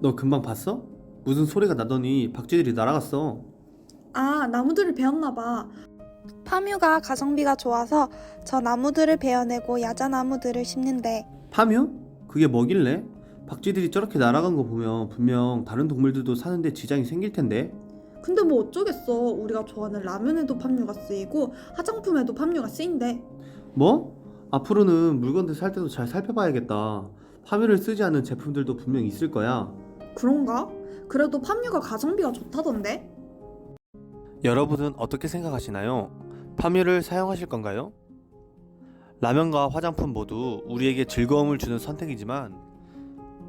너 금방 봤어? 무슨 소리가 나더니 박쥐들이 날아갔어. 아, 나무들을 베었나 봐. 파뮤가 가성비가 좋아서 저 나무들을 베어내고 야자나무들을 심는데 파묘? 그게 뭐길래? 박쥐들이 저렇게 날아간 거 보면 분명 다른 동물들도 사는데 지장이 생길 텐데. 근데 뭐 어쩌겠어. 우리가 좋아하는 라면에도 팜유가 쓰이고 화장품에도 팜유가 쓰인대. 뭐? 앞으로는 물건들 살 때도 잘 살펴봐야겠다. 파묘를 쓰지 않는 제품들도 분명 있을 거야. 그런가? 그래도 팜유가 가성비가 좋다던데? 여러분은 어떻게 생각하시나요? 파묘를 사용하실 건가요? 라면과 화장품 모두 우리에게 즐거움을 주는 선택이지만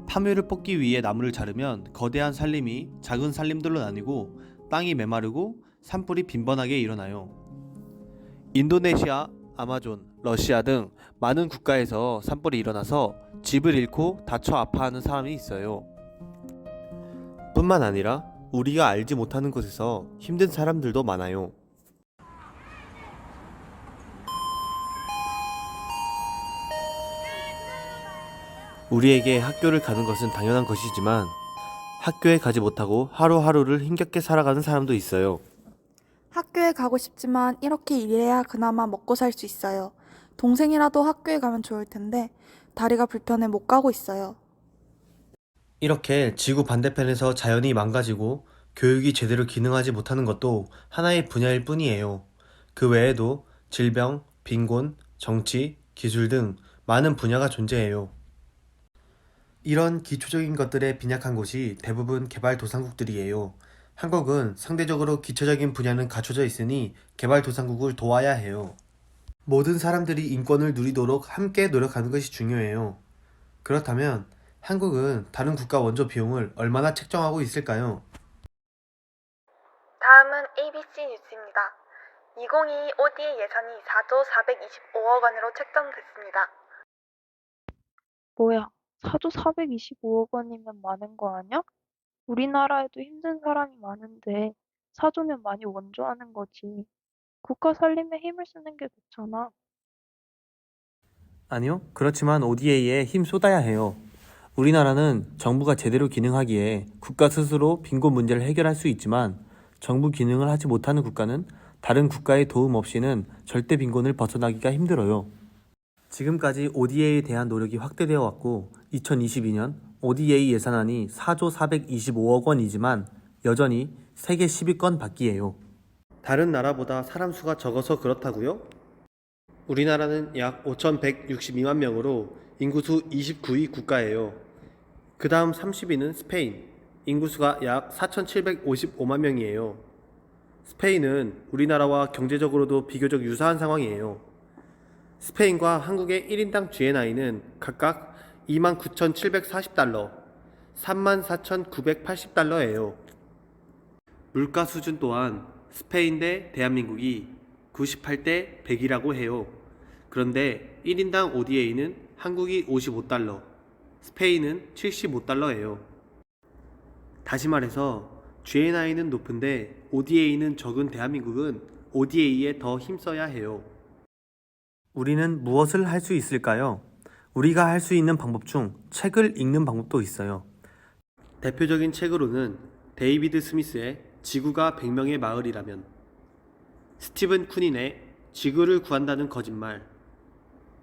파묘를 뽑기 위해 나무를 자르면 거대한 산림이 작은 산림들로 나뉘고 땅이 메마르고 산불이 빈번하게 일어나요. 인도네시아, 아마존, 러시아 등 많은 국가에서 산불이 일어나서 집을 잃고 다쳐 아파하는 사람이 있어요. 뿐만 아니라 우리가 알지 못하는 곳에서 힘든 사람들도 많아요. 우리에게 학교를 가는 것은 당연한 것이지만 학교에 가지 못하고 하루하루를 힘겹게 살아가는 사람도 있어요. 학교에 가고 싶지만 이렇게 일해야 그나마 먹고 살 수 있어요. 동생이라도 학교에 가면 좋을 텐데 다리가 불편해 못 가고 있어요. 이렇게 지구 반대편에서 자연이 망가지고 교육이 제대로 기능하지 못하는 것도 하나의 분야일 뿐이에요. 그 외에도 질병, 빈곤, 정치, 기술 등 많은 분야가 존재해요. 이런 기초적인 것들에 빈약한 곳이 대부분 개발도상국들이에요. 한국은 상대적으로 기초적인 분야는 갖춰져 있으니 개발도상국을 도와야 해요. 모든 사람들이 인권을 누리도록 함께 노력하는 것이 중요해요. 그렇다면 한국은 다른 국가 원조 비용을 얼마나 책정하고 있을까요? 다음은 ABC 뉴스입니다. 2022 ODA 예산이 4조 425억 원으로 책정됐습니다. 뭐야, 4조 425억 원이면 많은 거 아냐? 우리나라에도 힘든 사람이 많은데 4조면 많이 원조하는 거지. 국가 살림에 힘을 쓰는 게 좋잖아. 아니요. 그렇지만 ODA에 힘 쏟아야 해요. 우리나라는 정부가 제대로 기능하기에 국가 스스로 빈곤 문제를 해결할 수 있지만 정부 기능을 하지 못하는 국가는 다른 국가의 도움 없이는 절대 빈곤을 벗어나기가 힘들어요. 지금까지 ODA에 대한 노력이 확대되어 왔고 2022년 ODA 예산안이 4조 425억 원이지만 여전히 세계 10위권 밖이에요. 다른 나라보다 사람 수가 적어서 그렇다고요? 우리나라는 약 5,162만 명으로 인구수 29위 국가예요. 그 다음 30위는 스페인, 인구수가 약 4,755만 명이에요. 스페인은 우리나라와 경제적으로도 비교적 유사한 상황이에요. 스페인과 한국의 1인당 GNI는 각각 29,740달러, 34,980달러예요. 물가 수준 또한 스페인 대 대한민국이 98대 100이라고 해요. 그런데 1인당 ODA는 한국이 55달러, 스페인은 75달러예요. 다시 말해서 GNI는 높은데 ODA는 적은 대한민국은 ODA에 더 힘써야 해요. 우리는 무엇을 할 수 있을까요? 우리가 할 수 있는 방법 중 책을 읽는 방법도 있어요. 대표적인 책으로는 데이비드 스미스의 지구가 100명의 마을이라면, 스티븐 쿠닌의 지구를 구한다는 거짓말,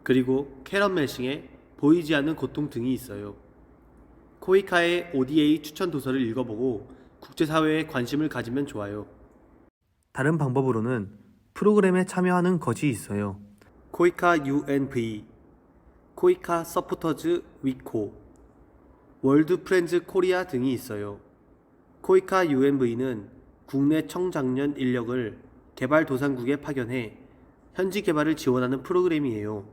그리고 캐런 멜싱의 보이지 않는 고통 등이 있어요. 코이카의 ODA 추천 도서를 읽어보고 국제사회에 관심을 가지면 좋아요. 다른 방법으로는 프로그램에 참여하는 것이 있어요. 코이카 UNV, 코이카 서포터즈 위코, 월드 프렌즈 코리아 등이 있어요. 코이카 UNV는 국내 청장년 인력을 개발도상국에 파견해 현지 개발을 지원하는 프로그램이에요.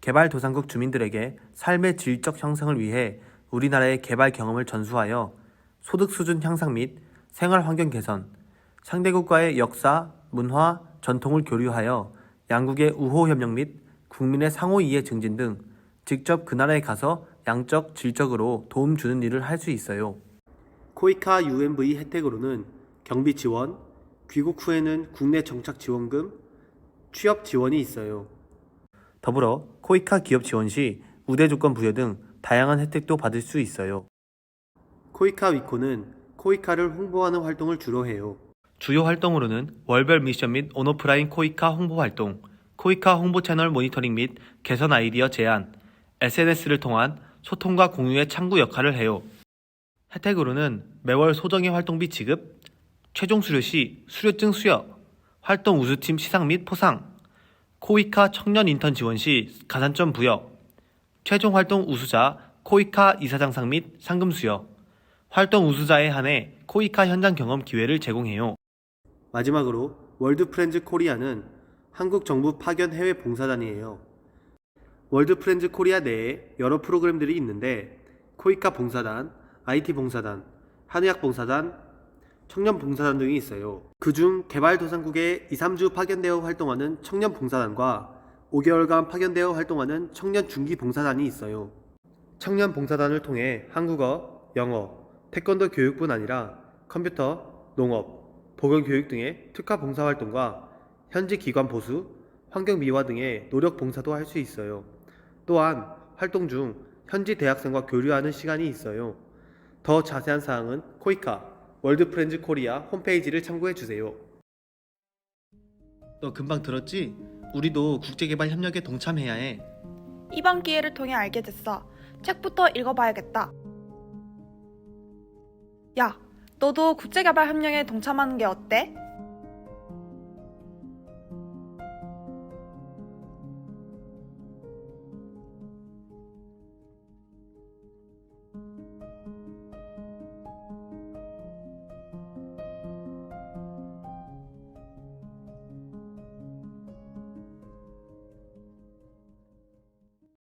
개발도상국 주민들에게 삶의 질적 형성을 위해 우리나라의 개발 경험을 전수하여 소득 수준 향상 및 생활 환경 개선, 상대국과의 역사, 문화, 전통을 교류하여 양국의 우호 협력 및 국민의 상호 이해 증진 등 직접 그 나라에 가서 양적, 질적으로 도움 주는 일을 할 수 있어요. 코이카 UMV 혜택으로는 경비 지원, 귀국 후에는 국내 정착 지원금, 취업 지원이 있어요. 더불어 코이카 기업 지원 시 우대 조건 부여 등 다양한 혜택도 받을 수 있어요. 코이카 위코는 코이카를 홍보하는 활동을 주로 해요. 주요 활동으로는 월별 미션 및 온오프라인 코이카 홍보 활동, 코이카 홍보 채널 모니터링 및 개선 아이디어 제안, SNS를 통한 소통과 공유의 창구 역할을 해요. 혜택으로는 매월 소정의 활동비 지급, 최종 수료 시 수료증 수여, 활동 우수팀 시상 및 포상, 코이카 청년 인턴 지원 시 가산점 부여, 최종 활동 우수자 코이카 이사장상 및 상금 수여, 활동 우수자에 한해 코이카 현장 경험 기회를 제공해요. 마지막으로 월드 프렌즈 코리아는 한국 정부 파견 해외 봉사단이에요. 월드 프렌즈 코리아 내에 여러 프로그램들이 있는데 코이카 봉사단, IT 봉사단, 한의학 봉사단, 청년 봉사단 등이 있어요. 그중 개발도상국에 2, 3주 파견되어 활동하는 청년 봉사단과 5개월간 파견되어 활동하는 청년 중기 봉사단이 있어요. 청년 봉사단을 통해 한국어, 영어, 태권도 교육뿐 아니라 컴퓨터, 농업, 보건 교육 등의 특화 봉사 활동과 현지 기관 보수, 환경 미화 등의 노력 봉사도 할 수 있어요. 또한 활동 중 현지 대학생과 교류하는 시간이 있어요. 더 자세한 사항은 코이카 월드 프렌즈 코리아 홈페이지를 참고해 주세요. 너 금방 들었지? 우리도 국제개발 협력에 동참해야 해. 이번 기회를 통해 알게 됐어. 책부터 읽어봐야겠다. 야, 너도 국제개발 협력에 동참하는 게 어때?